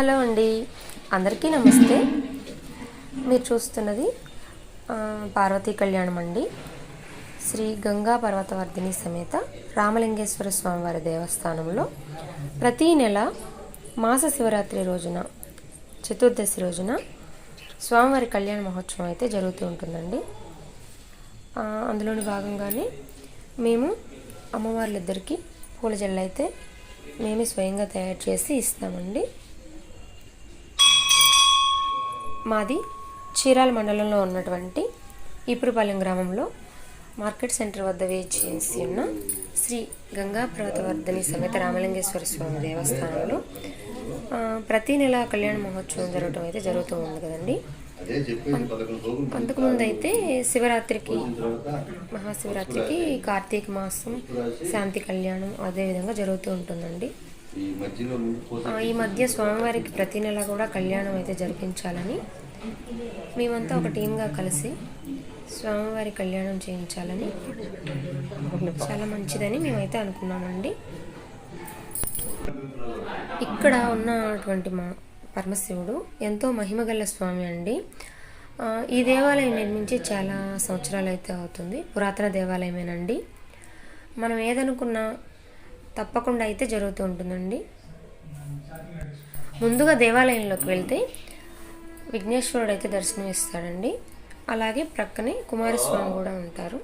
Hello అండి. అందరికీ నమస్తే. మీరు చూస్తున్నది పార్వతీ కళ్యాణం అండి. శ్రీ గంగా పర్వతవర్ధిని సమేత రామలింగేశ్వర స్వామివారి దేవస్థానంలో ప్రతీ నెల మాస శివరాత్రి రోజున చతుర్దశి రోజున స్వామివారి కళ్యాణ మహోత్సవం అయితే జరుగుతూ ఉంటుందండి. అందులోని భాగంగానే మేము అమ్మవార్లిద్దరికీ పూల జల్లు అయితే మేమే స్వయంగా తయారు చేసి ఇస్తామండి. మాది చీరాల మండలంలో ఉన్నటువంటి ఇప్పుడుపాలెం గ్రామంలో మార్కెట్ సెంటర్ వద్ద వేచేసి ఉన్న శ్రీ గంగా ప్రతవర్ధని సమేత రామలింగేశ్వర స్వామి దేవస్థానంలో ప్రతీ ప్రతి నెల కళ్యాణ మహోత్సవం జరగటం అయితే జరుగుతూ ఉంది కదండి. అంతకుముందు అయితే శివరాత్రికి మహాశివరాత్రికి కార్తీక మాసం శాంతి కళ్యాణం అదేవిధంగా జరుగుతూ ఉంటుందండి. ఈ మధ్య స్వామివారికి ప్రతి నెల కూడా కళ్యాణం అయితే జరిపించాలని. మేమంతా ఒక టీంగా కలిసి స్వామివారి కళ్యాణం చేయించాలని చాలా మంచిదని మేమైతే అనుకున్నామండి. ఇక్కడ ఉన్నటువంటి మా పరమశివుడు ఎంతో మహిమగల స్వామి అండి. ఈ దేవాలయం నిర్మించి చాలా సంవత్సరాలు అయితే అవుతుంది. పురాతన దేవాలయమేనండి. మనం ఏదనుకున్నా తప్పకుండా అయితే జరుగుతూ ఉంటుందండి. ముందుగా దేవాలయంలోకి వెళ్తే విఘ్నేశ్వరుడు అయితే దర్శనం ఇస్తాడండి అలాగే ప్రక్కనే కుమారస్వామి కూడా ఉంటారు.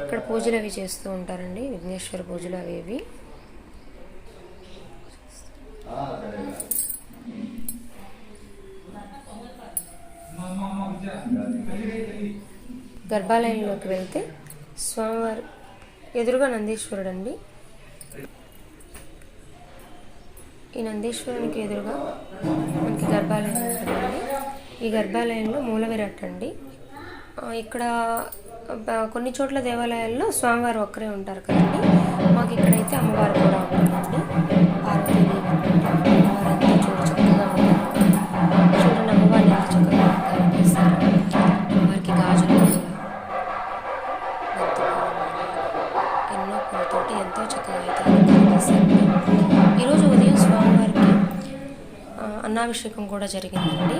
ఇక్కడ పూజలు అవి చేస్తూ ఉంటారండి. విఘ్నేశ్వర పూజలు అవి ఇవి. గర్భాలయంలోకి వెళ్తే స్వామివారి ఎదురుగా నందీశ్వరుడు అండి ఈ నందీశ్వరునికి ఎదురుగా మనకి గర్భాలయం ఉంటుందండి. ఈ గర్భాలయంలో మూల విరాట్ అండి ఇక్కడ కొన్ని చోట్ల దేవాలయాల్లో స్వామివారు ఒక్కరే ఉంటారు కదండి. మాకు ఇక్కడైతే అమ్మవారు కూడా ఉంటారండి అన్నాభిషేకం కూడా జరిగిందండి.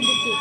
ಬಿಟ್ಟು